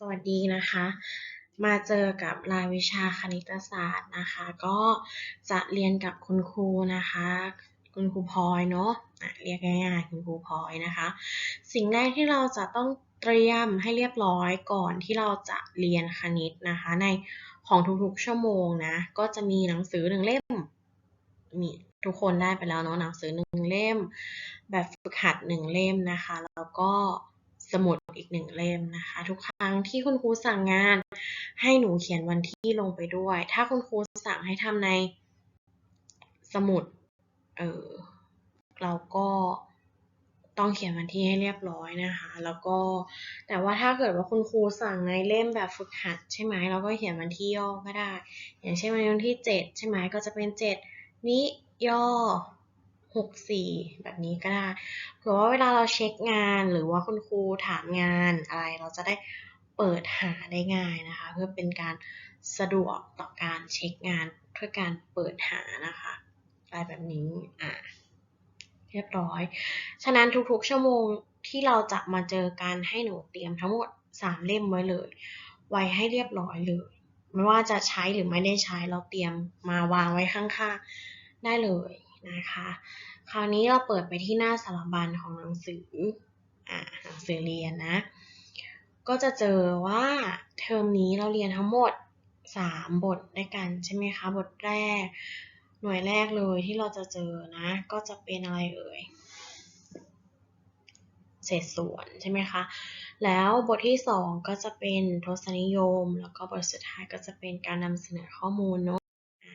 สวัสดีนะคะ มาเจอกับรายวิชาคณิตศาสตร์นะคะ ก็จะเรียนกับคุณครูนะคะ คุณครูพลอยเนาะเรียกง่ายๆคุณครูพลอยนะคะ สิ่งแรกที่เราจะต้องเตรียมให้เรียบร้อยก่อนที่เราจะเรียนคณิตนะคะ ในของทุกๆชั่วโมงนะ ก็จะมีหนังสือหนึ่งเล่มมีทุกคนได้ไปแล้วเนาะหนังสือหนึ่งเล่ม แบบฝึกหัดหนึ่งเล่มนะคะ แล้วก็ สมุดอีกหนึ่งเล่มนะคะ ทุกครั้งที่คุณครูสั่งงาน ให้หนูเขียนวันที่ลงไปด้วย ถ้าคุณครูสั่งให้ทำในสมุดเออเราก็ต้องเขียนวันที่ให้เรียบร้อยนะคะ แล้วก็แต่ว่าถ้าเกิดว่าคุณครูสั่งในเล่มแบบฝึกหัดใช่ไหมเราก็เขียนวันที่ย่อก็ได้ อย่างเช่นวันที่เจ็ดใช่ไหมก็จะเป็นเจ็ดนิย่อ หกสี่แบบนี้ก็ได้เผื่อว่าเวลาเราเช็คงานหรือว่าคุณครูถามงานอะไรเราจะได้เปิดหาได้ง่ายนะคะ เพื่อเป็นการสะดวกต่อการเช็คงานเพื่อการเปิดหานะคะอะไรแบบนี้อะเรียบร้อย ฉะนั้นทุกๆชั่วโมงที่เราจะมาเจอกันให้หนูเตรียมทั้งหมดสามเล่มไว้เลย ไว้ให้เรียบร้อยเลย ไม่ว่าจะใช้หรือไม่ได้ใช้เราเตรียมมาวางไว้ข้างๆได้เลย นะคะ คราวนี้เราเปิดไปที่หน้าสารบัญของหนังสืออ่าหนังสือเรียนนะ ก็จะเจอว่าเทอมนี้เราเรียนทั้งหมด 3 บทด้วยกันใช่ไหมคะ บทแรก หน่วยแรกเลยที่เราจะเจอนะ ก็จะเป็นอะไรเอ่ยเศษส่วนใช่ไหมคะ แล้วบทที่ 2 ก็จะเป็นทศนิยม แล้วก็บทสุดท้ายก็จะเป็นการนำเสนอข้อมูลเนาะอะ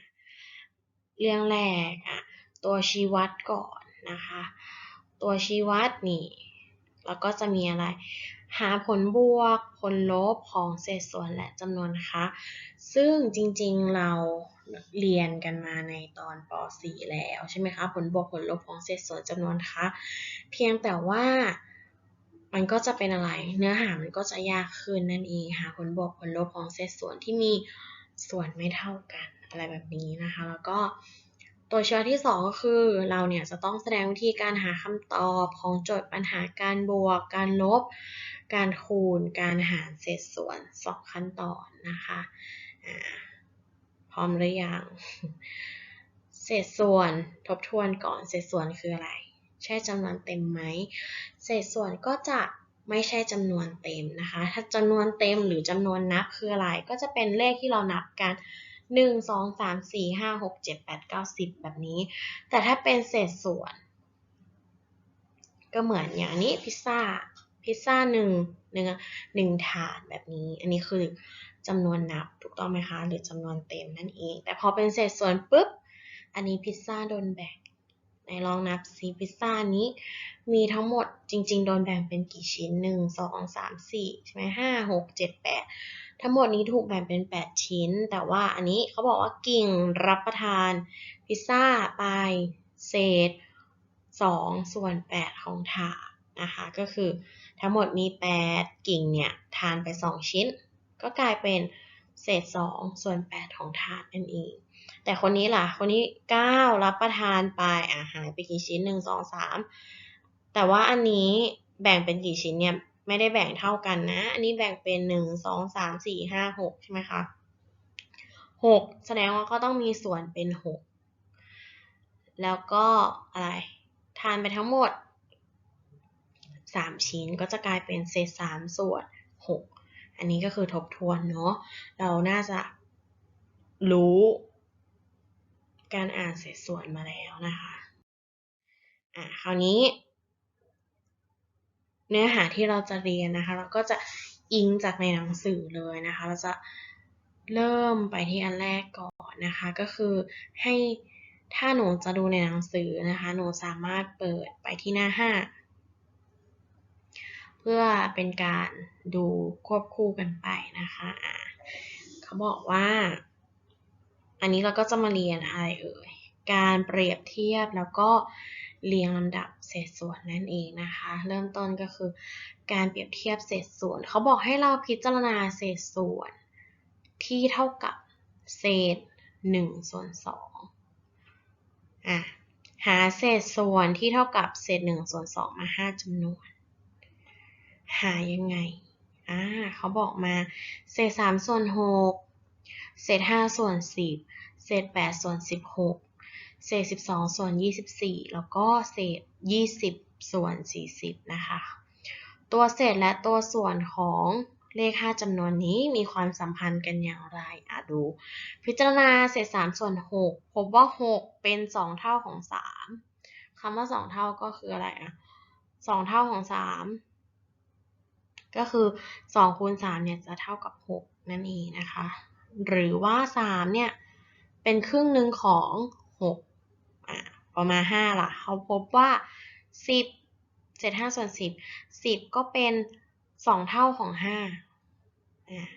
เรื่องแรกอะ ตัวชี้วัดก่อนนะคะ ตัวชี้วัดนี่ แล้วก็จะมีอะไร หาผลบวก ผลลบของเศษส่วนและจำนวนนะคะ ซึ่งจริงๆเราเรียนกันมาในตอนป .4 แล้วใช่ไหมคะ ผลบวกผลลบของเศษส่วนจำนวนคะ เพียงแต่ว่ามันก็จะเป็นอะไร เนื้อหามันก็จะยากขึ้นนั่นเอง หาผลบวกผลลบของเศษส่วนที่มีส่วนไม่เท่ากัน อะไรแบบนี้นะคะ แล้วก็ ตัวชี้วัดที่ 2 ก็คือเราเนี่ยจะต้องแสดงวิธีการหาคำตอบของโจทย์ปัญหาการบวก การลบ การคูณ การหารเศษส่วน 2 ขั้นตอนนะคะพร้อมหรือยัง เศษส่วนทบทวนก่อนเศษส่วนคืออะไร ใช่จำนวนเต็มไหม เศษส่วนก็จะไม่ใช่จำนวนเต็มนะคะ ถ้าจำนวนเต็มหรือจำนวนนับคืออะไร ก็จะเป็นเลขที่เรานับกัน 1 2 3 4 5 6 7 8 9 10แบบนี้ แต่ถ้าเป็นเศษส่วน ก็เหมือนอย่างนี้พิซซ่าพิซซ่าหนึ่งหนึ่งหนึ่งถาดแบบนี้ อันนี้คือจำนวนนับถูกต้องไหมคะ หรือจำนวนเต็มนั่นเอง แต่พอเป็นเศษส่วนปุ๊บ อันนี้พิซซ่าโดนแบ่งในลองนับซิพิซซ่านี้ มีทั้งหมดจริง ๆ โดนแบ่งเป็นกี่ชิ้น1 2 3 4ใช่ไหม5 6 7 8 ทั้งหมดนี้ถูกแบ่งเป็น 8 ชิ้น แต่ว่าอันนี้เขาบอกว่ากิ่งรับประทานพิซซ่าไปเศษ 2 ส่วน 8 ของถาดนะคะ ก็คือทั้งหมดมี 8 กิ่งเนี่ยทานไป 2 ชิ้น ก็กลายเป็นเศษ 2 ส่วน 8 ของถาดนั่นเองแต่คนนี้ล่ะ คนนี้ 9 รับประทานไปอะหายไปกี่ชิ้น 1 2 3 แต่ว่าอันนี้แบ่งเป็นกี่ชิ้นเนี่ย ไม่ได้แบ่งเท่ากันนะ อันนี้แบ่งเป็น1 2 3 4 5 6ใช่ไหมคะ6แสดงว่าก็ต้องมีส่วนเป็น6แล้วก็อะไรทานไปทั้งหมด3ชิ้นก็จะกลายเป็นเศษ3ส่วน6อันนี้ก็คือทบทวนเนาะเราน่าจะรู้ การอ่านเศษส่วนมาแล้วนะคะอะคราวนี้ เนื้อหาที่เราจะเรียนนะคะ เราก็จะอิงจากในหนังสือเลยนะคะ เราจะเริ่มไปที่อันแรกก่อนนะคะ ก็คือให้ถ้าหนูจะดูในหนังสือนะคะ หนูสามารถเปิดไปที่หน้า 5 เพื่อเป็นการดูควบคู่กันไปนะคะอะเขาบอกว่า อันนี้เราก็จะมาเรียนอะไรเอ่ย การเปรียบเทียบแล้วก็เรียงลำดับ เศษส่วนนั่นเองนะคะ เริ่มต้นก็คือการเปรียบเทียบเศษส่วน เขาบอกให้เราพิจารณาเศษส่วน ที่เท่ากับเศษ1ส่วน2อะหาเศษส่วนที่เท่ากับเศษ1ส่วน2มา 5จำนวน หายังไงอ่าเขาบอกมาเศษสามส่วนหกเศษห้าส่วนสิบเศษแปดส่วนสิบหกเศษสิบสองส่วนยี่สิบสี่แล้วก็เศษ ยี่สิบส่วนสี่สิบนะคะ ตัวเศษและตัวส่วนของเลข 5จำนวนนี้มีความสัมพันธ์กันอย่างไรอะดู พิจารณาเศษ 3 ส่วน 6 พบว่า 6 เป็น 2 เท่าของ 3 คำว่า 2 เท่าก็คืออะไรอะ2เท่าของ 3 ก็คือ 2 คูณ 3 เนี่ยจะเท่ากับ 6 นั่นเองนะคะ หรือว่า 3 เนี่ย เป็นครึ่งหนึ่งของ 6 อะ ประมาณ5ล่ะ เขาพบว่า 10เศษ5ส่วน10 10 ก็เป็น 2 เท่าของ5อ่า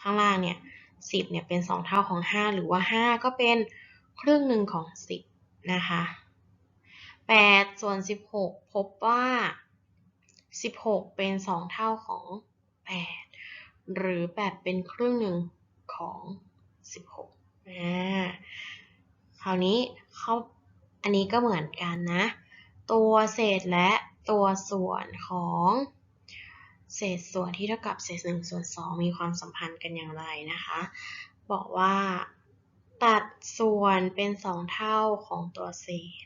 ข้างล่างเนี่ย 10 เนี่ยเป็น 2 เท่าของ 5 หรือว่า 5 ก็เป็นครึ่งหนึ่งของ 10 นะคะ8ส่วน 16 พบว่า 16 เป็น 2 เท่าของ 8 หรือ 8 เป็นครึ่งหนึ่งของ 16อ่าคราวนี้เขา อันนี้ก็เหมือนกันนะ ตัวเศษและตัวส่วนของเศษส่วนที่เท่ากับเศษ1ส่วน2มีความสัมพันธ์กันอย่างไรนะคะ บอกว่าตัดส่วนเป็น2เท่าของตัวเศษ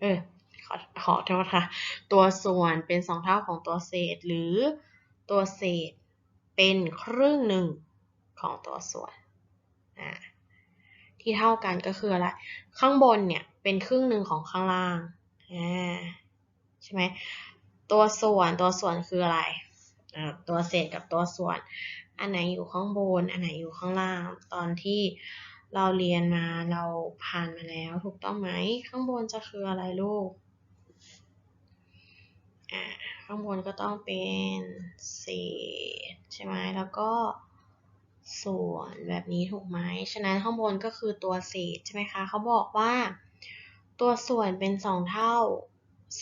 เออ ขอขอโทษค่ะ ตัวส่วนเป็น2เท่าของตัวเศษ หรือตัวเศษเป็นครึ่งหนึ่งของตัวส่วน ที่เท่ากันก็คืออะไร ข้างบนเนี่ย เป็นครึ่งหนึ่งของข้างล่างอ่าใช่ไหมตัวส่วนตัวส่วนคืออะไรตัวเศษกับตัวส่วน อันไหนอยู่ข้างบน อันไหนอยู่ข้างล่าง ตอนที่เราเรียนมาเราผ่านมาแล้ว ถูกต้องไหม ข้างบนจะคืออะไรลูก อ่า ข้างบนก็ต้องเป็นเศษใช่ไหม แล้วก็ส่วนแบบนี้ถูกไหม ฉะนั้นข้างบนก็คือตัวเศษใช่ไหมคะ เขาบอกว่า ตัวส่วนเป็นสองเท่า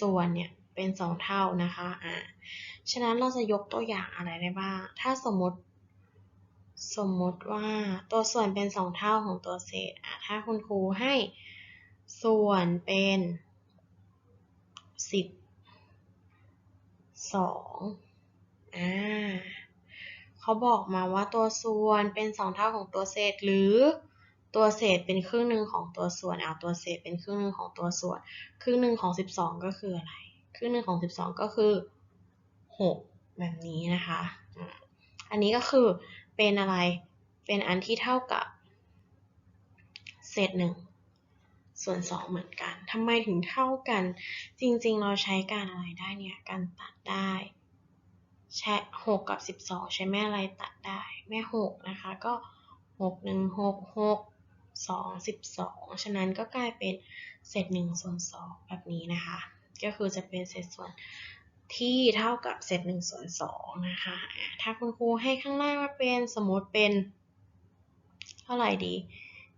ส่วนเนี่ยเป็นสองเท่านะคะอ่าฉะนั้นเราจะยกตัวอย่างอะไรได้บ้าง ถ้าสมมติ สมมติว่าตัวส่วนเป็นสองเท่าของตัวเศษอะถ้าคุณครูให้ส่วนเป็นสิบสองอ่าเขาบอกมาว่าตัวส่วนเป็นสองเท่าของตัวเศษหรือ ตัวเศษเป็นครึ่งหนึ่งของตัวส่วนเอาตัวเศษเป็นครึ่งหนึ่งของตัวส่วน ครึ่งหนึ่งของสิบสองก็คืออะไร ครึ่งหนึ่งของสิบสองก็คือหกแบบนี้นะคะ อันนี้ก็คือเป็นอะไร เป็นอันที่เท่ากับ เศษหนึ่งส่วนสองเหมือนกัน ทำไมถึงเท่ากัน จริงๆ เราใช้การอะไรได้เนี่ย การตัดได้ใช้หกกับสิบสองใช้แม่อะไรตัดได้ แม่หกนะคะ ก็หกหนึ่งหกหก สองสิบสองฉะนั้นก็กลายเป็นเศษหนึ่งส่วนสองแบบนี้นะคะ ก็คือจะเป็นเศษส่วนที่เท่ากับเศษหนึ่งส่วนสองนะคะ ถ้าคุณครูให้ข้างล่างมาเป็นสมมติเป็น เท่าไหร่ดี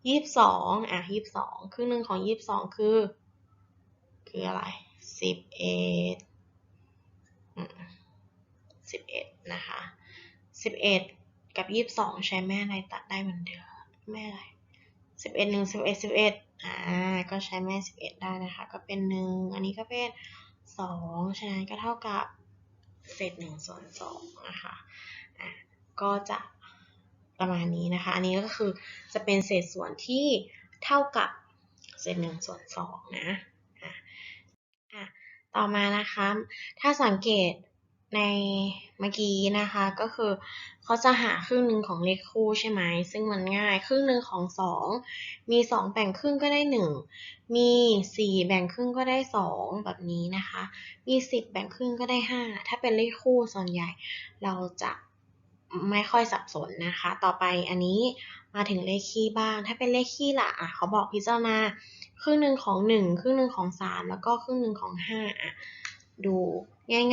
ยี่สิบสองอะยี่สิบสองครึ่งหนึ่งของยี่สิบสองคือ คืออะไรสิบเอ็ดสิบเอ็ดนะคะสิบเอ็ดกับยี่สิบสองใช้แม่อะไรตัดได้เหมือนเดิมแม่อะไร สิบเอ็ดหนึ่งสิบเอ็ดสิบเอ็ดอ่าก็ใช้แม่สิบเอ็ดได้นะคะ ก็เป็นหนึ่งอันนี้ก็เป็นสองฉะนั้นก็เท่ากับเศษหนึ่งส่วนสองนะคะอะก็จะประมาณนี้นะคะ อันนี้ก็คือจะเป็นเศษส่วนที่เท่ากับเศษหนึ่งส่วนสองนะอะต่อมานะคะ ถ้าสังเกต ในเมื่อกี้นะคะ ก็คือเขาจะหาครึ่งหนึ่งของเลขคู่ใช่ไหมซึ่งมันง่ายครึ่งหนึ่งของสองมีสองแบ่งครึ่งก็ได้หนึ่งมีสี่แบ่งครึ่งก็ได้สองแบบนี้นะคะ มีสิบแบ่งครึ่งก็ได้ห้าถ้าเป็นเลขคู่ส่วนใหญ่เราจะไม่ค่อยสับสนนะคะ ต่อไปอันนี้มาถึงเลขคี่บ้าง ถ้าเป็นเลขคี่ล่ะอะเขาบอกพิจารณาครึ่งหนึ่งของหนึ่งครึ่งหนึ่งของสามแล้วก็ครึ่งหนึ่งของห้าอะ ดู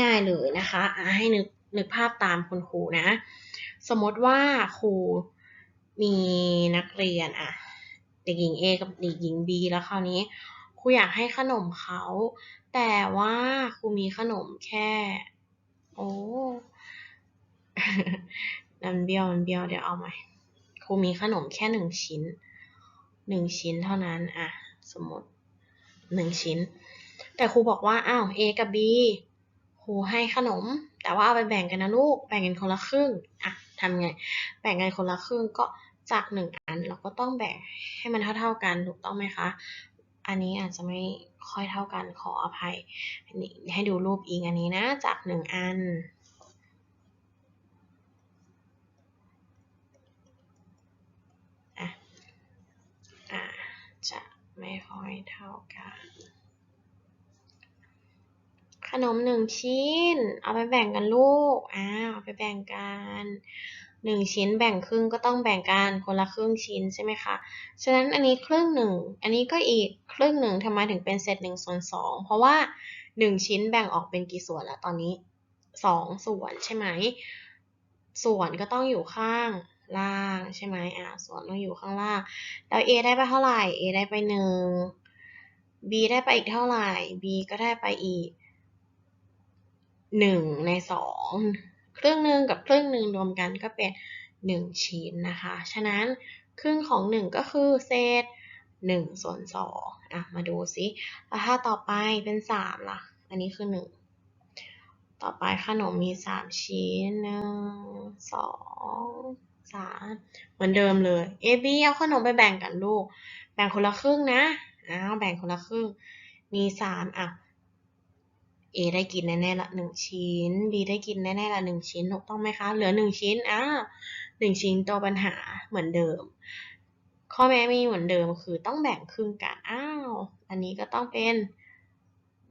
ง่าย ๆเลยนะคะอะให้นึกนึกภาพตามคุณครูนะ สมมติว่าครูมีนักเรียนอะเด็กหญิง A กับเด็กหญิง B แล้วคราวนี้ครูอยากให้ขนมเขา แต่ว่าครูมีขนมแค่ โอ้มันเบี้ยวมันเบี้ยวเดี๋ยวเอาใหม่ครูมีขนมแค่หนึ่งชิ้นหนึ่งชิ้นเท่านั้นอะสมมติหนึ่งชิ้น แต่ครูบอกว่าอ้าว A กับ B ครูให้ขนม แต่ว่าเอาไปแบ่งกันนะลูก แบ่งกันคนละครึ่งอะทำไง แบ่งกันคนละครึ่งก็จากหนึ่งอันเราก็ต้องแบ่งให้มันเท่า ๆกันถูกต้องไหมคะ อันนี้อาจจะไม่ค่อยเท่ากันขออภัยนี่ให้ดูรูปอิงอันนี้นะ จากหนึ่งอันอะอะจะไม่ค่อยเท่ากัน ขนมหนึ่งชิ้น เอาไปแบ่งกันลูกอ้าวเอาไปแบ่งกันหนึ่งชิ้นแบ่งครึ่งก็ต้องแบ่งกันคนละครึ่งชิ้นใช่ไหมคะ ฉะนั้นอันนี้ครึ่งหนึ่ง อันนี้ก็อีกครึ่งหนึ่งทำไมถึงเป็นเศษหนึ่งส่วนสองเพราะว่าหนึ่งชิ้นแบ่งออกเป็นกี่ส่วนแล้วตอนนี้สองส่วนใช่ไหม ส่วนก็ต้องอยู่ข้างล่างใช่ไหมอ่าส่วนต้องอยู่ข้างล่าง แล้ว a ได้ไปเท่าไหร่ a ได้ไปหนึ่ง b ได้ไปอีกเท่าไหร่ b ก็ได้ไปอีก หนึ่งในสองครึ่งหนึ่งกับครึ่งหนึ่งรวมกันก็เป็นหนึ่งชิ้นนะคะ ฉะนั้นครึ่งของหนึ่งก็คือเศษหนึ่งส่วนสองอะมาดูสิแล้วถ้าต่อไปเป็นสามล่ะ อันนี้คือหนึ่งต่อไปขนมมีสามชิ้นหนึ่งสองสามเหมือนเดิมเลย A B เอาขนมไปแบ่งกันลูก แบ่งคนละครึ่งนะอ้าวแบ่งคนละครึ่ง มีสามอะ A ได้กินแน่ๆละหนึ่งชิ้น B ได้กินแน่ๆละหนึ่งชิ้นถูกต้องไหมคะ เหลือหนึ่งชิ้นอ้าวหนึ่งชิ้นตัวปัญหาเหมือนเดิม ข้อแม้มีเหมือนเดิมคือต้องแบ่งครึ่งกันอ้าวอันนี้ก็ต้องเป็น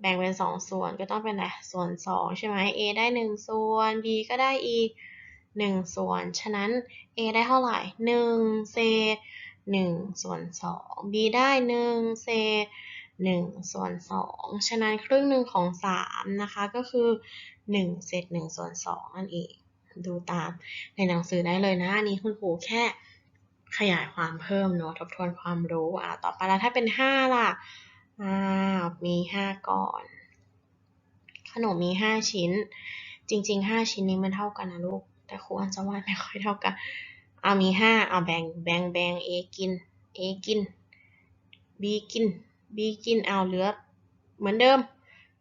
แบ่งเป็นสองส่วนก็ต้องเป็นอะไรส่วนสองใช่ไหม A ได้หนึ่งส่วน B ก็ได้อีกหนึ่งส่วน ฉะนั้น A ได้เท่าไหร่หนึ่งเศษหนึ่งส่วนสอง B ได้หนึ่งเศษ หนึ่งส่วนสองฉะนั้นครึ่งหนึ่งของสามนะคะ ก็คือหนึ่งเศษหนึ่งส่วนสองนั่นเอง ดูตามในหนังสือได้เลยนะ อันนี้คุณครูแค่ขยายความเพิ่มเนาะทบทวนความรู้อ่าต่อไปแล้วถ้าเป็นห้าล่ะอ่ามีห้าก่อน ขนมมีห้าชิ้น จริงๆห้าชิ้นนี้มันเท่ากันนะลูก แต่ครูอันจะวาไม่ค่อยเท่ากันเอามีห้าเอาแบ่งแบ่งแบ่ง A กิน A กิน B กิน B กินเอาเหลือ เหมือนเดิม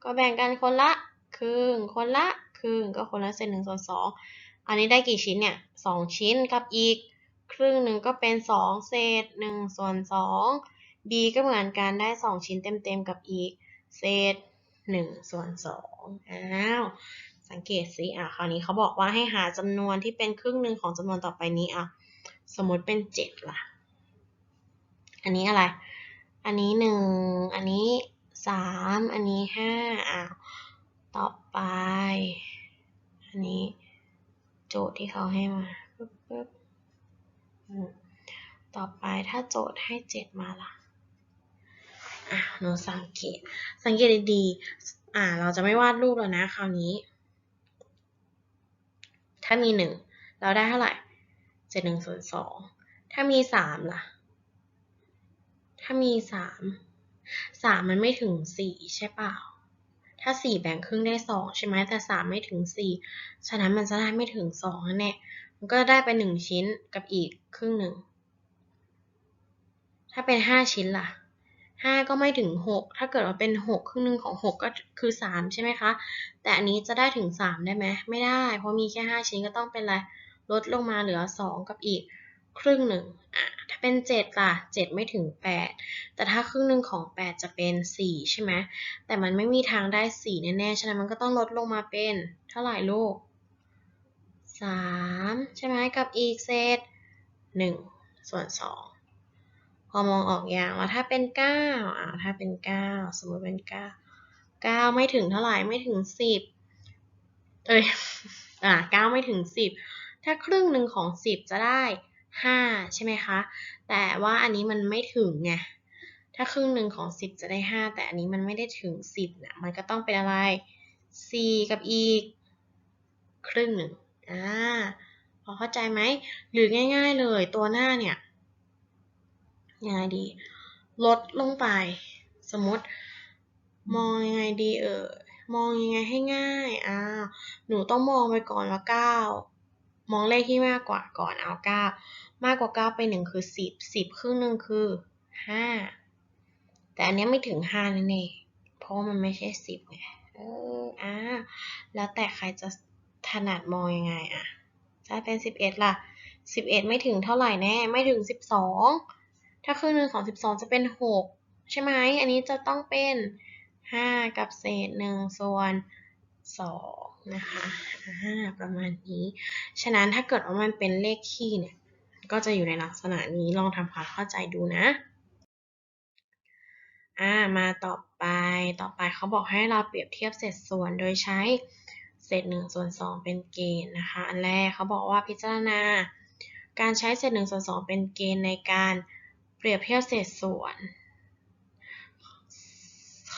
ก็แบ่งกันคนละครึ่งคนละครึ่งก็คนละเศษหนึ่งส่วนสองอันนี้ได้กี่ชิ้นเนี่ยสองชิ้นกับอีก ครึ่งหนึ่งก็เป็นสองเศษหนึ่งส่วนสอง B ก็เหมือนกันได้สองชิ้นเต็มๆกับอีก เศษหนึ่งส่วนสองอ้าวสังเกตสิอะคราวนี้เขาบอกว่าให้หาจำนวนที่เป็นครึ่งหนึ่งของจำนวนต่อไปนี้อะสมมติเป็นเจ็ดล่ะ อันนี้อะไร อันนี้หนึ่งอันนี้สามอันนี้ห้าอะต่อไป อันนี้โจทย์ที่เขาให้มาปึ๊บปึ๊บอืมต่อไปถ้าโจทย์ให้เจ็ดมาล่ะอะหนูสังเกต สังเกตดีๆอ่า เราจะไม่วาดรูปแล้วนะ คราวนี้ ถ้ามีหนึ่งเราได้เท่าไหร่เจ็ดหนึ่งส่วนสองถ้ามีสามล่ะ ถ้ามีสามสามมันไม่ถึงสี่ใช่เปล่า ถ้าสี่แบ่งครึ่งได้สองใช่ไหมแต่สามไม่ถึงสี่ฉะนั้นมันจะได้ไม่ถึงสองแน่มันก็ได้ไปหนึ่งชิ้นกับอีกครึ่งหนึ่ง ถ้าเป็นห้าชิ้นล่ะห้าก็ไม่ถึงหกถ้าเกิดว่าเป็นหกครึ่งหนึ่งของหกก็คือสามใช่ไหมคะ แต่อันนี้จะได้ถึงสามได้ไหมไม่ได้ เพราะมีแค่ห้าชิ้นก็ต้องเป็นอะไรลดลงมาเหลือสองกับอีกครึ่งหนึ่งอะ เป็นเจ็ดล่ะเจ็ดไม่ถึงแปดแต่ถ้าครึ่งหนึ่งของแปดจะเป็นสี่ใช่ไหมแต่มันไม่มีทางได้สี่แน่ๆ ฉะนั้นมันก็ต้องลดลงมาเป็น เท่าไหร่ลูกสามใช่ไหมกับอีกเศษหนึ่งส่วนสองพอมองออกอย่างว่าถ้าเป็นเก้าอ่าถ้าเป็นเก้าสมมติเป็นเก้าเก้าไม่ถึงเท่าไหร่ไม่ถึงสิบเอ้ยอ่าเก้าไม่ถึงสิบถ้าครึ่งหนึ่งของสิบจะได้ ห้าใช่ไหมคะ แต่ว่าอันนี้มันไม่ถึงไง ถ้าครึ่งหนึ่งของสิบจะได้ห้าแต่อันนี้มันไม่ได้ถึงสิบนะมันก็ต้องเป็นอะไรสี่กับอีก ครึ่งหนึ่งอ่าพอเข้าใจไหม หรือง่ายๆเลยตัวหน้าเนี่ยยังไงดี ลดลงไป สมมติ มองยังไงดีเออมองยังไงให้ง่ายอ้าหนูต้องมองไปก่อนว่าเก้า มองเลขที่มากกว่าก่อนเอาเก้ามากกว่าเก้าไปหนึ่งคือสิบสิบครึ่งหนึ่งคือห้าแต่อันนี้ไม่ถึงห้านั่นเองเพราะมันไม่ใช่สิบไงเอออ่าแล้วแต่ใครจะถนัดมองยังไงอะถ้าเป็นสิบเอ็ดล่ะสิบเอ็ดไม่ถึงเท่าไหร่แน่ไม่ถึงสิบสองถ้าครึ่งหนึ่งของสิบสองจะเป็นหกใช่ไหมอันนี้จะต้องเป็นห้ากับเศษหนึ่งส่วนสอง นะคะประมาณนี้ ฉะนั้นถ้าเกิดว่ามันเป็นเลขคี่เนี่ย ก็จะอยู่ในลักษณะนี้ลองทำความเข้าใจดูนะอ่ามาต่อไปต่อไปเขาบอกให้เราเปรียบเทียบเศษส่วนโดยใช้เศษหนึ่งส่วนสองเป็นเกณฑ์นะคะ อันแรกเขาบอกว่าพิจารณา การใช้เศษหนึ่งส่วนสองเป็นเกณฑ์ในการเปรียบเทียบเศษส่วน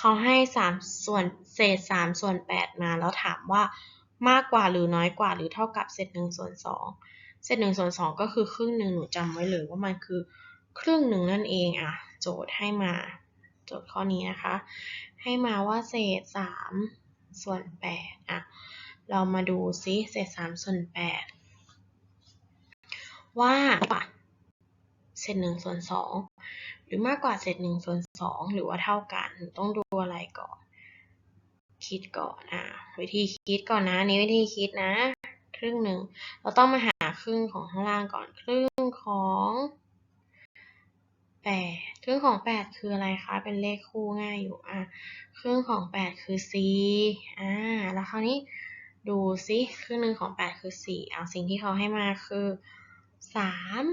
เขาให้สามส่วนเศษสามส่วนแปดมาแล้วถามว่ามากกว่าหรือน้อยกว่าหรือเท่ากับเศษหนึ่งส่วนสองเศษหนึ่งส่วนสองก็คือครึ่งหนึ่งหนูจำไว้เลยว่ามันคือครึ่งหนึ่งนั่นเองอะโจทย์ให้มา โจทย์ข้อนี้นะคะ ให้มาว่าเศษสามส่วนแปดอะเรามาดูซิเศษสามส่วนแปดว่าเศษหนึ่งส่วนสองห รือมากกว่าเศษหนึ่งส่วนสองหรือว่าเท่ากัน ต้องดูอะไรก่อน คิดก่อนอะวิธีคิดก่อนนะนี่วิธีคิดนะ ครึ่งหนึ่งเราต้องมาหาครึ่งของข้างล่างก่อน ครึ่งของแปดครึ่งของแปดคืออะไรคะ เป็นเลขคู่ง่ายอยู่อะครึ่งของแปดคือสี่อ่าแล้วคราวนี้ดูซิครึ่งหนึ่งของแปดคือสี่เอาสิ่งที่เขาให้มาคือสาม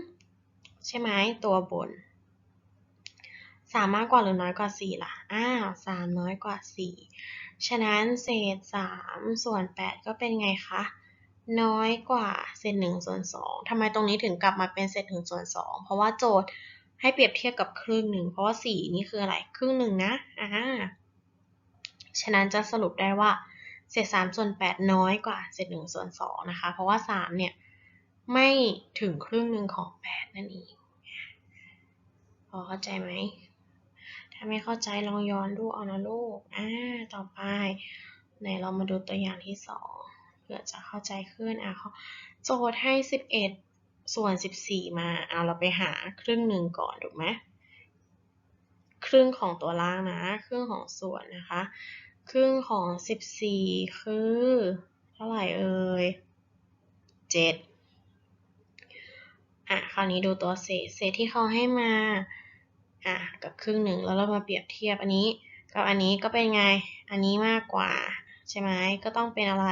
ใช่ไหมตัวบน สามมากกว่าหรือน้อยกว่าสี่ล่ะ อ้าวสามน้อยกว่าสี่ฉะนั้นเศษสามส่วนแปดก็เป็นไงคะ น้อยกว่าเศษหนึ่งส่วนสองทำไมตรงนี้ถึงกลับมาเป็นเศษหนึ่งส่วนสองเพราะว่าโจทย์ให้เปรียบเทียบกับครึ่งหนึ่ง เพราะว่าสี่นี่คืออะไร ครึ่งหนึ่งนะ อ่า ฉะนั้นจะสรุปได้ว่าเศษสามส่วนแปดน้อยกว่าเศษหนึ่งส่วนสองนะคะ เพราะว่าสามเนี่ยไม่ถึงครึ่งหนึ่งของแปดนั่นเองพอเข้าใจไหม ถ้าไม่เข้าใจลองย้อนดูเอานะลูก อ่า ต่อไปไหนเรามาดูตัวอย่างที่สองเพื่อจะเข้าใจขึ้น อะเขาโจทย์ให้สิบเอ็ดส่วนสิบสี่มาเอาเราไปหาครึ่งหนึ่งก่อนถูกไหมครึ่งของตัวล่างนะ ครึ่งของส่วนนะคะ ครึ่งของสิบสี่คือ เท่าไหร่เอ่ยเจ็ดอะ คราวนี้ดูตัวเศษ เศษที่เขาให้มา อะกับครึ่งหนึ่งแล้วเรามาเปรียบเทียบอันนี้กับอันนี้ก็เป็นไงอันนี้มากกว่าใช่ไหมก็ต้องเป็นอะไร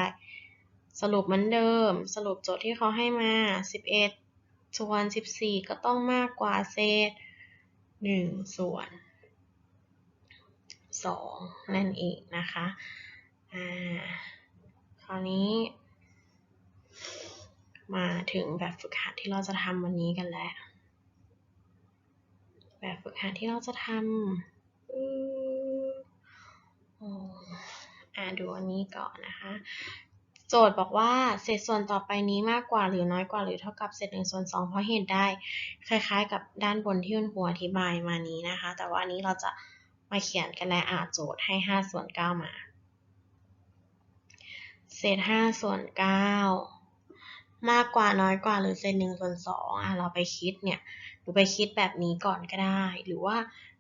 สรุปเหมือนเดิม สรุปโจทย์ที่เขาให้มา 11 ส่วน 14 ก็ต้องมากกว่าเศษ 1 ส่วน 2 นั่นเองนะคะอ่าคราวนี้มาถึงแบบฝึกหัดที่เราจะทำวันนี้กันแล้ว แบบฝึกหัดที่เราจะทำอ่าดูอันนี้ก่อนนะคะ โจทย์บอกว่าเศษส่วนต่อไปนี้มากกว่าหรือน้อยกว่าหรือเท่ากับเศษหนึ่งส่วนสองเพราะเหตุได้คล้ายๆ กับด้านบนที่คุณครูอธิบายมานี้นะคะ แต่ว่าอันนี้เราจะมาเขียนกันและอ่านโจทย์ให้ห้าส่วนเก้ามาเศษห้าส่วนเก้ามากกว่าน้อยกว่าหรือเศษหนึ่งส่วนสองอะเราไปคิดเนี่ย นูไปคิดแบบนี้ก่อนก็ได้ หรือว่า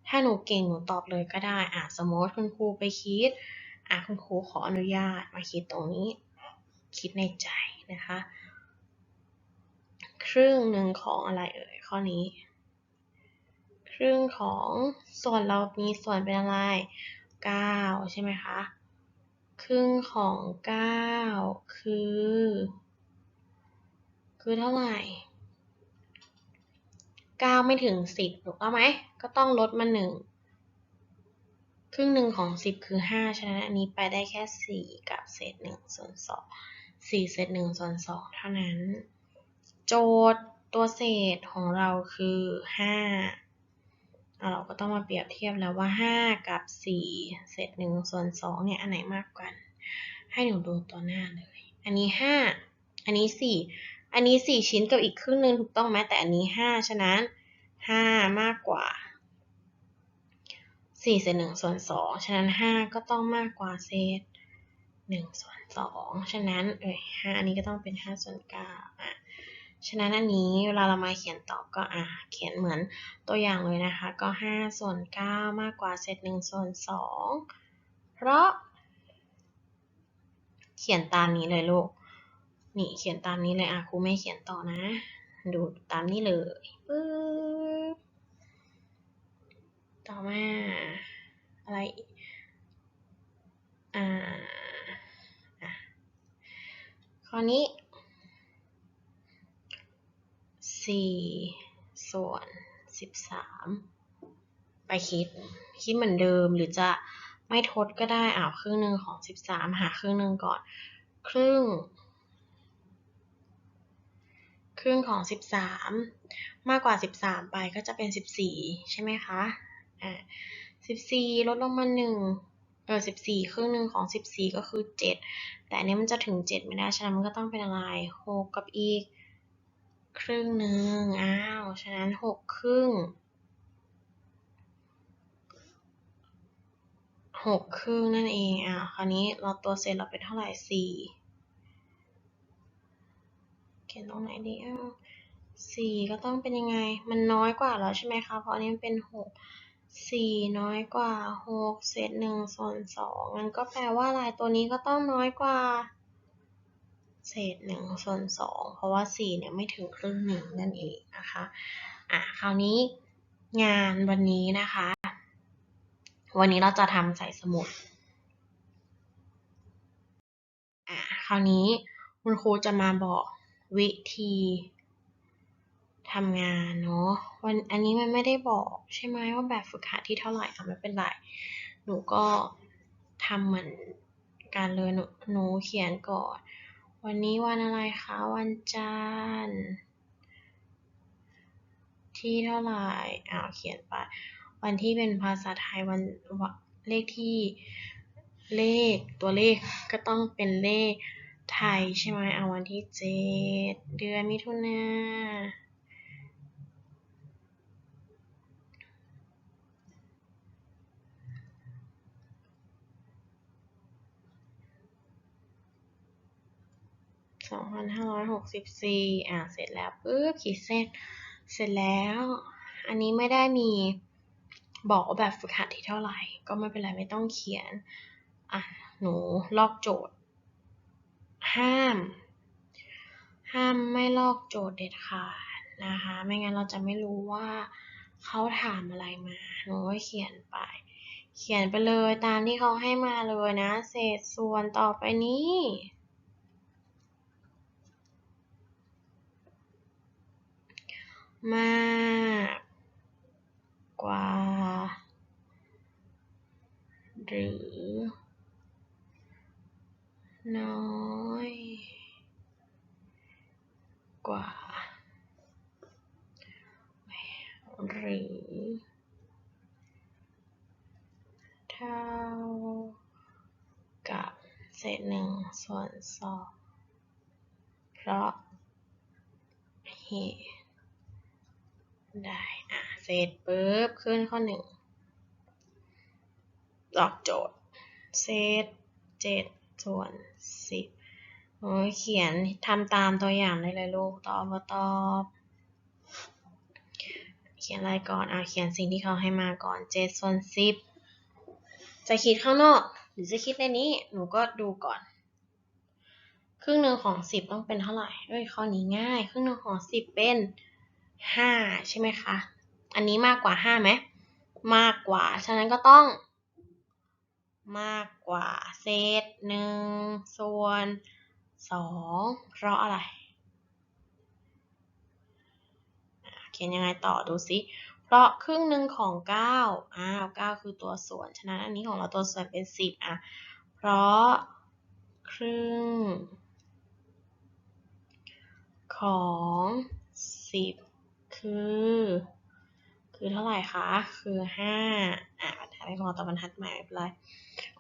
ถ้าหนูเก่งหนูตอบเลยก็ได้อะสมมติคุณครูไปคิดอะคุณครูขออนุญาตมาคิดตรงนี้ คิดในใจนะคะ ครึ่งหนึ่งของอะไรเอ่ยข้อนี้ ครึ่งของส่วนเรามีส่วนเป็นอะไรเก้าใช่ไหมคะ ครึ่งของเก้าคือ คือเท่าไหร่ เก้าไม่ถึงสิบถูกต้องไหม ก็ต้องลดมาหนึ่งครึ่งหนึ่งของสิบคือห้าฉะนั้นอันนี้ไปได้แค่สี่กับเศษหนึ่งส่วนสองสี่เศษหนึ่งส่วนสองเท่านั้น โจทย์ตัวเศษของเราคือห้าเราก็ต้องมาเปรียบเทียบแล้วว่าห้ากับสี่เศษหนึ่งส่วนสองเนี่ยอันไหนมากกว่าให้หนูดูตัวหน้าเลย อันนี้ห้าอันนี้สี่ อันนี้สี่ชิ้นกับอีกครึ่งหนึ่งถูกต้องไหมแต่อันนี้ห้าฉะนั้นห้ามากกว่าสี่เศษหนึ่งส่วนสองฉะนั้นห้าก็ต้องมากกว่าเศษหนึ่งส่วนสองฉะนั้นเอ้ยห้าอันนี้ก็ต้องเป็นห้าส่วนเก้าอะฉะนั้นอันนี้เวลาเรามาเขียนตอบก็อะเขียนเหมือนตัวอย่างเลยนะคะ ก็ห้าส่วนเก้ามากกว่าเศษหนึ่งส่วนสองเพราะ เขียนตามนี้เลยลูก นี่เขียนตามนี้เลยอะครูไม่เขียนต่อนะ ดูตามนี้เลยปึ๊บต่อมาอะไรอ่าอะข้อนี้สี่ส่วนสิบสามไปคิด คิดเหมือนเดิมหรือจะไม่ทดก็ได้อ้าวครึ่งหนึ่งของสิบสามหาครึ่งหนึ่งก่อน ครึ่ง ครึ่งของสิบสามมากกว่าสิบสามไปก็จะเป็นสิบสี่ใช่ไหมคะ อ่าสิบสี่ลดลงมาหนึ่งเออสิบสี่ครึ่งหนึ่งของสิบสี่ก็คือเจ็ดแต่อันนี้มันจะถึงเจ็ดไม่ได้ ฉะนั้นมันก็ต้องเป็นอะไรหกกับอีก ครึ่งหนึ่งอ้าว ฉะนั้นหกครึ่งหกครึ่งนั่นเอง อะคราวนี้เราตัวเศษเราเป็นเท่าไหร่สี่ ขียนตรงไหนดีอ้าวสี่ก็ต้องเป็นยังไง มันน้อยกว่าแล้วใช่ไหมคะ เพราะอันนี้มันเป็นหกสี่น้อยกว่าหกเศษหนึ่งส่วนสองมันก็แปลว่าอะไรตัวนี้ก็ต้องน้อยกว่า เศษหนึ่งส่วนสองเพราะว่าสี่เนี่ยไม่ถึงครึ่งหนึ่งนั่นเองนะคะอะคราวนี้งานวันนี้นะคะ วันนี้เราจะทำใส่สมุดอะคราวนี้คุณครูจะมาบอก วิธีทำงานเนาะวันอันนี้มันไม่ได้บอกใช่ไหมว่าแบบฝึกหัดที่เท่าไหร่อะไม่เป็นไร หนูก็ทำเหมือนกันเลยหนูหนูเขียนก่อน วันนี้วันอะไรคะวันจันทร์ที่เท่าไหร่อ้าวเขียนไป วันที่เป็นภาษาไทยวันวเลขที่เลขตัวเลขก็ต้องเป็นเลข ไทยใช่ไหมเอาวันที่เจ็ดเดือนมิถุนาสองพันห้าร้อยหกสิบสี่อ่าเสร็จแล้วปึ๊บขีดเส้น เสร็จแล้ว อันนี้ไม่ได้มีบอกว่าแบบฝึกหัดที่เท่าไหร่ ก็ไม่เป็นไรไม่ต้องเขียน อะ หนูลอกโจทย์ ห้าม ห้ามไม่ลอกโจทย์เด็ดขาดนะคะ ไม่งั้นเราจะไม่รู้ว่าเขาถามอะไรมาหนูก็เขียนไป เขียนไปเลยตามที่เขาให้มาเลยนะ เศษส่วนต่อไปนี้มากกว่า หรือ น้อยกว่า หรือเท่ากับเศษหนึ่งส่วนสองเพราะเหตุได้ อะ เสร็จปุ๊บ ขึ้นข้อหนึ่งตอบโจทย์ เศษเจ็ด ส่วนสิบโอ้ยเขียนทำตามตัวอย่างได้เลยลูกตอบมาตอบ เขียนอะไรก่อนอะเขียนสิ่งที่เขาให้มาก่อนเจ็ดส่วนสิบจะคิดข้างนอก หรือจะคิดในนี้หนูก็ดูก่อน ครึ่งหนึ่งของสิบต้องเป็นเท่าไหร่เอ้ยข้อนี้ง่าย ครึ่งหนึ่งของสิบเป็นห้าใช่ไหมคะ อันนี้มากกว่าห้าไหมมากกว่า ฉะนั้นก็ต้อง มากกว่าเศษหนึ่งส่วนสองเพราะอะไรเขียนยังไงต่อดูสิเพราะครึ่งหนึ่งของเก้าอ้าวเก้าคือตัวส่วน ฉะนั้นอันนี้ของเราตัวส่วนเป็นสิบอะ เพราะครึ่ง ของสิบคือ คือเท่าไหร่คะ คือห้าอะ บรรทัดไม่พอต่อบรรทัดใหม่ไม่เป็นไร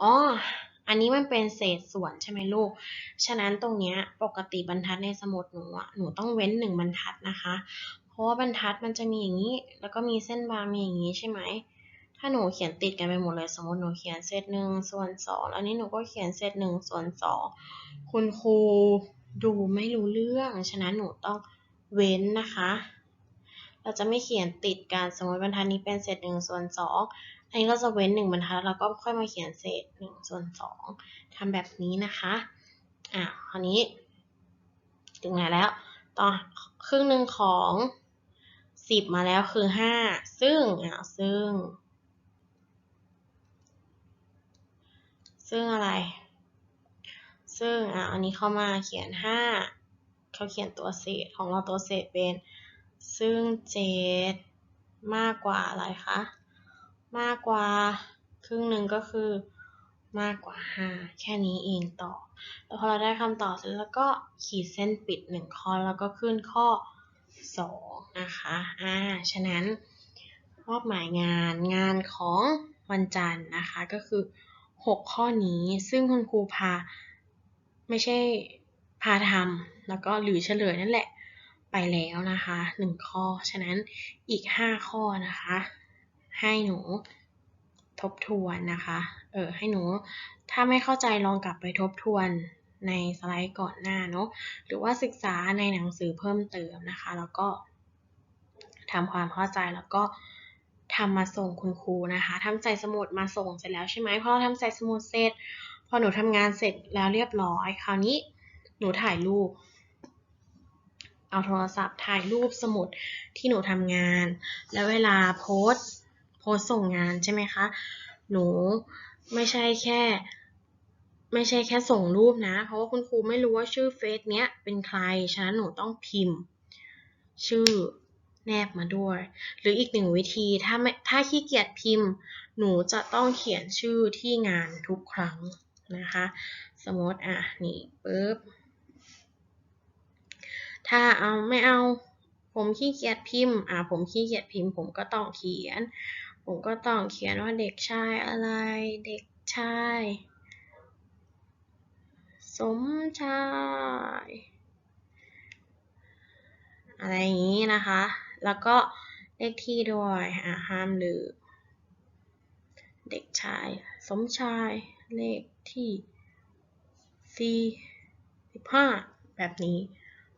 อ๋ออันนี้มันเป็นเศษส่วนใช่ไหมลูก ฉะนั้นตรงเนี้ยปกติบรรทัดในสมุดหนูอะหนูต้องเว้นหนึ่งบรรทัดนะคะ เพราะว่าบรรทัดมันจะมีอย่างนี้ แล้วก็มีเส้นบาร์มีอย่างนี้ใช่ไหม ถ้าหนูเขียนติดกันไปหมดเลยสมมติหนูเขียนเศษหนึ่งส่วนสองแล้วนี้หนูก็เขียนเศษหนึ่งส่วนสองคุณครูดูไม่รู้เรื่อง ฉะนั้นหนูต้องเว้นนะคะ เราจะไม่เขียนติดกันสมมติบรรทัดนี้เป็นเศษหนึ่งส่วนสอง อันนี้เราจะเว้นหนึ่งบรรทัดแล้วก็ค่อยมาเขียนเศษหนึ่งส่วนสองทำแบบนี้นะคะอะคราวนี้ ถึงไหนแล้ว ต่อครึ่งหนึ่งของสิบมาแล้วคือห้าซึ่งอะซึ่ง ซึ่งอะไร ซึ่งอะอันนี้เข้ามาเขียนห้าเขาเขียนตัวเศษของเราตัวเศษเป็น ซึ่งเจ็ดมากกว่าอะไรคะ มากกว่า ครึ่งหนึ่งก็คือมากกว่าห้าแค่นี้เองต่อ แล้วพอเราได้คำตอบเสร็จแล้วก็ขีดเส้นปิดหนึ่งข้อแล้วก็ขึ้นข้อสองนะคะ อ่า ฉะนั้นมอบหมายงานงานของวันจันทร์นะคะ ก็คือ 6 ข้อนี้ซึ่งคุณครูพา ไม่ใช่พาทำแล้วก็หรือเฉลยนั่นแหละไปแล้วนะคะหนึ่งข้อ ฉะนั้นอีก 5 ข้อนะคะ ให้หนูทบทวนนะคะ เออให้หนูถ้าไม่เข้าใจลองกลับไปทบทวนในสไลด์ก่อนหน้าเนาะหรือว่าศึกษาในหนังสือเพิ่มเติมนะคะ แล้วก็ทำความเข้าใจแล้วก็ทำมาส่งคุณครูนะคะทำใส่สมุดมาส่งเสร็จแล้วใช่ไหมพอเราทำใส่สมุดเสร็จ พอหนูทำงานเสร็จแล้วเรียบร้อย คราวนี้หนูถ่ายรูป เอาโทรศัพท์ถ่ายรูปสมุดที่หนูทำงาน แล้วเวลาโพสต์ พสส่งงานใช่ไหมคะ หนูไม่ใช่แค่ ไม่ใช่แค่ส่งรูปนะ เพราะว่าคุณครูไม่รู้ว่าชื่อเฟซเนี้ยเป็นใคร ฉะนั้นหนูต้องพิมพ์ ชื่อแนบมาด้วย หรืออีกหนึ่งวิธีถ้าไม่ถ้าขี้เกียจพิมพ์ หนูจะต้องเขียนชื่อที่งานทุกครั้งนะคะ สมมติอะนี่ปึ๊บถ้าเอาไม่เอาผมขี้เกียจพิมพ์ อะผมขี้เกียจพิมพ์ ผมก็ต้องเขียน ผมก็ต้องเขียนว่าเด็กชายอะไร เด็กชาย สมชาย อะไรอย่างนี้นะคะ แล้วก็เลขที่ด้วยอะห้ามลืม เด็กชาย สมชาย เลขที่สี่สิบห้าแบบนี้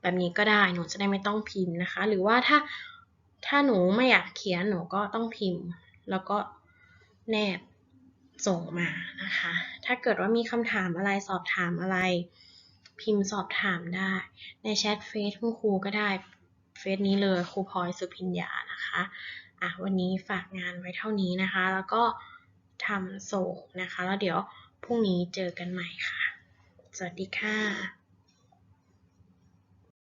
แบบนี้ก็ได้หนูจะได้ไม่ต้องพิมพ์นะคะ หรือว่าถ้าถ้าหนูไม่อยากเขียนหนูก็ต้องพิมพ์ แล้วก็แนบส่งมานะคะ ถ้าเกิดว่ามีคำถามอะไรสอบถามอะไร พิมพ์สอบถามได้ ในแชทเฟซคุณครูก็ได้เฟซนี้เลยครูพลอยสุพิญญานะคะอะวันนี้ฝากงานไว้เท่านี้นะคะ แล้วก็ทำส่งนะคะ แล้วเดี๋ยวพรุ่งนี้เจอกันใหม่ค่ะ สวัสดีค่ะ